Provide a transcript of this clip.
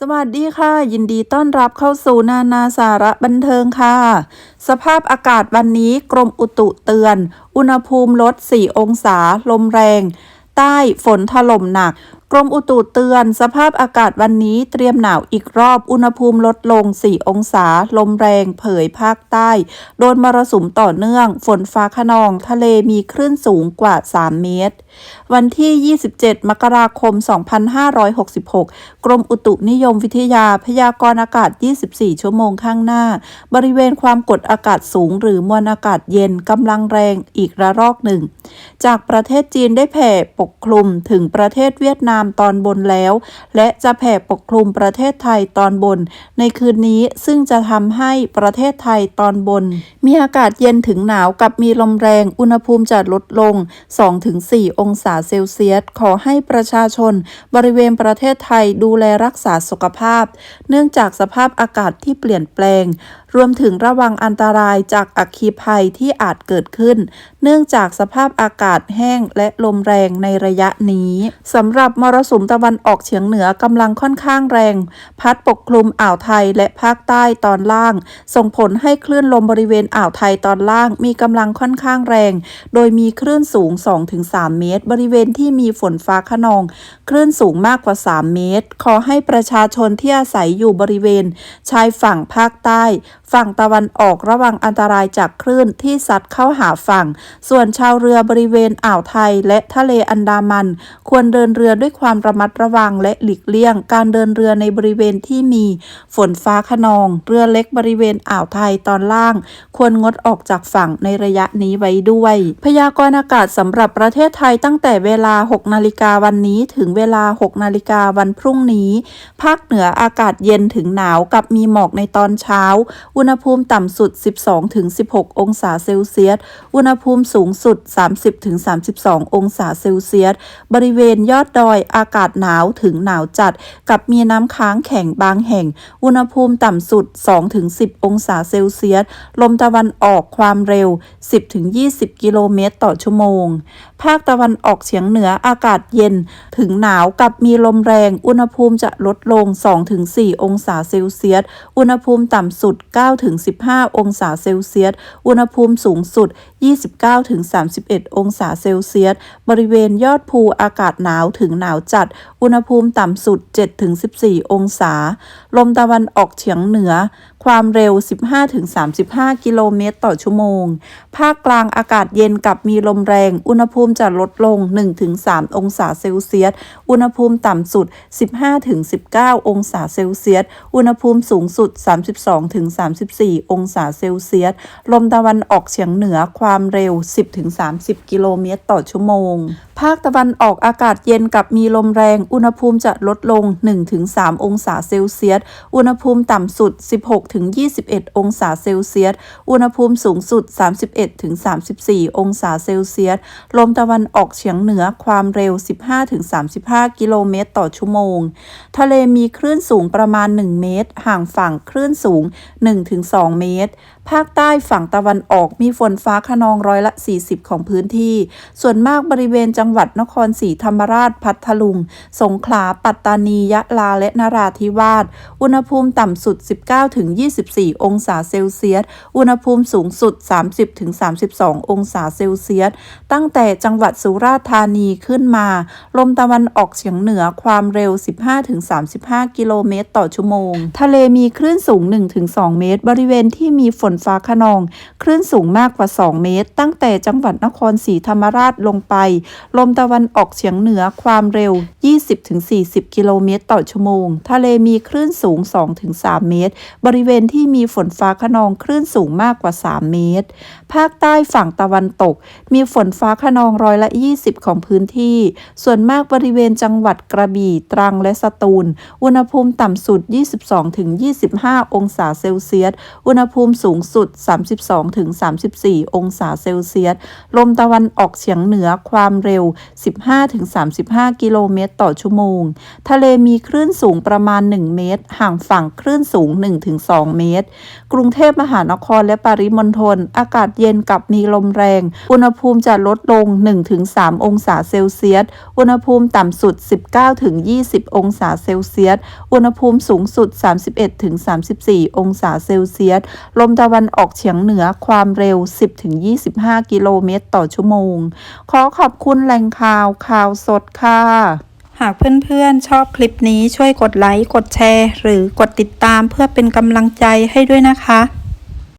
สวัสดีค่ะ ยินดีต้อนรับเข้าสู่นานาสาระบันเทิงค่ะ สภาพอากาศวันนี้กรมอุตุเตือน อุณหภูมิลด 4 องศา ลมแรง ใต้ฝนถล่มหนัก กรมอุตุเตือน สภาพอากาศวันนี้เตรียมหนาวอีกรอบอุณหภูมิลดลง 4 องศา ลมแรงเผยภาคใต้ โดนมรสุมต่อเนื่อง ฝนฟ้าขนอง ทะเลมีคลื่นสูงกว่า 3 เมตร วันที่ 27 มกราคม 2566 กรมอุตุนิยมวิทยาพยากรณ์อากาศ 24 ชั่วโมงข้างหน้า บริเวณความกดอากาศสูง หรือมวลอากาศเย็นกำลังแรงอีกระลอกหนึ่ง จากประเทศจีนได้แผ่ปกคลุมถึงประเทศเวียดนามตอนบนแล้ว และจะแผ่ปกคลุมประเทศไทยตอนบน ในคืนนี้ซึ่งจะทำให้ประเทศไทยตอนบน มีอากาศเย็นถึงหนาวกับมีลมแรง อุณหภูมิจะลดลง 2-4 องศาเซลเซียส ขอให้ประชาชน บริเวณประเทศไทยดูแลรักษาสุขภาพ เนื่องจากสภาพอากาศที่เปลี่ยนแปลง รวมถึงระวังอันตรายจากอัคคีภัยที่อาจเกิดขึ้น เนื่องจากสภาพอากาศแห้งและลมแรงในระยะนี้สำหรับมรสุมตะวันออกเฉียงเหนือกำลังค่อนข้างแรง พัดปกคลุมอ่าวไทยและภาคใต้ตอนล่าง ส่งผลให้คลื่นลมบริเวณอ่าวไทยตอนล่างมีกำลังค่อนข้างแรง โดยมีคลื่นสูง 2-3 เมตร บริเวณที่มีฝนฟ้าขนอง คลื่นสูงมากกว่า 3 เมตร ขอให้ประชาชนที่อาศัยอยู่บริเวณ ชายฝั่งภาคใต้ฝั่งตะวันออกระวังอันตรายจากคลื่นที่ซัดเข้าหาฝั่ง ส่วนชาวเรือบริเวณอ่าวไทยและทะเลอันดามัน ควรเดินเรือด้วยความระมัดระวังและหลีกเลี่ยง การเดินเรือในบริเวณที่มี ฝนฟ้าขนอง เรือเล็กบริเวณอ่าวไทยตอนล่าง ควรงดออกจากฝั่งในระยะนี้ไว้ด้วย พยากรณ์อากาศสำหรับประเทศไทยตั้งแต่เวลา 6 นาฬิกาวันนี้ถึงเวลา 6 นาฬิกาวันพรุ่งนี้ ภาคเหนืออากาศเย็นถึงหนาวกับมีหมอกในตอนเช้าอุณหภูมิต่ำสุด 12-16 องศาเซลเซียส อุณหภูมิสูงสุด 30-32 องศาเซลเซียส บริเวณยอดดอยอากาศหนาวถึงหนาวจัด กับมีน้ำค้างแข็งบางแห่ง อุณหภูมิต่ำสุด 2-10 องศาเซลเซียส ลมตะวันออกความเร็ว 10-20 กิโลเมตรต่อชั่วโมง ภาคตะวันออกเฉียงเหนืออากาศเย็น ถึงหนาวกับมีลมแรง อุณหภูมิจะลดลง 2-4 องศาเซลเซียส อุณหภูมิต่ำสุด 9-15 องศาเซลเซียส อุณหภูมิสูงสุด 29-31 องศาเซลเซียส บริเวณยอดภูอากาศหนาวถึงหนาวจัด อุณหภูมิต่ำสุด 7-14 องศา ลมตะวันออกเฉียงเหนือ ความเร็ว 15-35 กิโลเมตรต่อชั่วโมง ภาคกลางอากาศเย็นกับมีลมแรง อุณหภูมิจะลดลง 1-3 องศาเซลเซียส อุณหภูมิต่ำสุด 15-19 องศาเซลเซียส อุณหภูมิสูงสุด 32-34 องศาเซลเซียส ลมตะวันออกเฉียงเหนือความเร็ว 10-30 กิโลเมตรต่อชั่วโมงภาคตะวันออกอากาศเย็นกับมีลมแรง อุณหภูมิจะลดลง 1-3 องศาเซลเซียส อุณหภูมิต่ำสุด 16-21 องศาเซลเซียส อุณหภูมิสูงสุด 31-34 องศาเซลเซียส ลมตะวันออกเฉียงเหนือความเร็ว 15-35 กิโลเมตรต่อชั่วโมง ทะเลมีคลื่นสูงประมาณ 1 เมตร ห่างฝั่งคลื่นสูง 1-2 เมตร ภาคใต้ฝั่งตะวันออกมีฝนฟ้าขนองร้อยละ 40 ของพื้นที่ ส่วนมากบริเวณจังังหวัดนครศรีธรรมราช พัทลุง สงขลา ปัตตานี ยะลา และนราธิวาส อุณหภูมิต่ำสุด 19-24 องศาเซลเซียส อุณหภูมิสูงสุด 30-32 องศาเซลเซียส ตั้งแต่จังหวัดสุราษฎร์ธานีขึ้นมา ลมตะวันออกเฉียงเหนือความเร็ว 15-35 กิโลเมตร ต่อชั่วโมง ทะเลมีคลื่นสูง 1-2 เมตร บริเวณที่มีฝนฟ้าขนอง คลื่นสูงมากกว่า 2 เมตร ตั้งแต่จังหวัดนครศรีธรรมราชลงไปลมตะวันออกเฉียงเหนือความเร็ว 20-40 กิโลเมตรต่อชั่วโมง ทะเลมีคลื่นสูง 2-3 เมตร บริเวณที่มีฝนฟ้าขนองคลื่นสูงมากกว่า 3 เมตร ภาคใต้ฝั่งตะวันตก มีฝนฟ้าขนองร้อยละ 20 ของพื้นที่ ส่วนมากบริเวณจังหวัดกระบี่ ตรังและสตูล อุณหภูมิต่ำสุด 22-25 องศาเซลเซียส อุณหภูมิสูงสุด 32-34 องศาเซลเซียส ลมตะวันออกเฉียงเหนือความเร็ว15-35 กิโลเมตรต่อชั่วโมง ทะเลมีคลื่นสูงประมาณ 1 เมตร ห่างฝั่งคลื่นสูง 1-2 เมตร กรุงเทพมหานครและปริมณฑลอากาศเย็นกับมีลมแรง อุณหภูมิจะลดลง 1-3 องศาเซลเซียส อุณหภูมิต่ำสุด 19-20 องศาเซลเซียส อุณหภูมิสูงสุด 31-34 องศาเซลเซียส ลมตะวันออกเฉียงเหนือความเร็ว 10-25 กิโลเมตรต่อชั่วโมง ขอขอบคุณแหล่งข่าวข่าวสดค่ะ หากเพื่อนๆชอบคลิปนี้ช่วยกดไลค์ กดแชร์ หรือกดติดตามเพื่อเป็นกำลังใจให้ด้วยนะคะ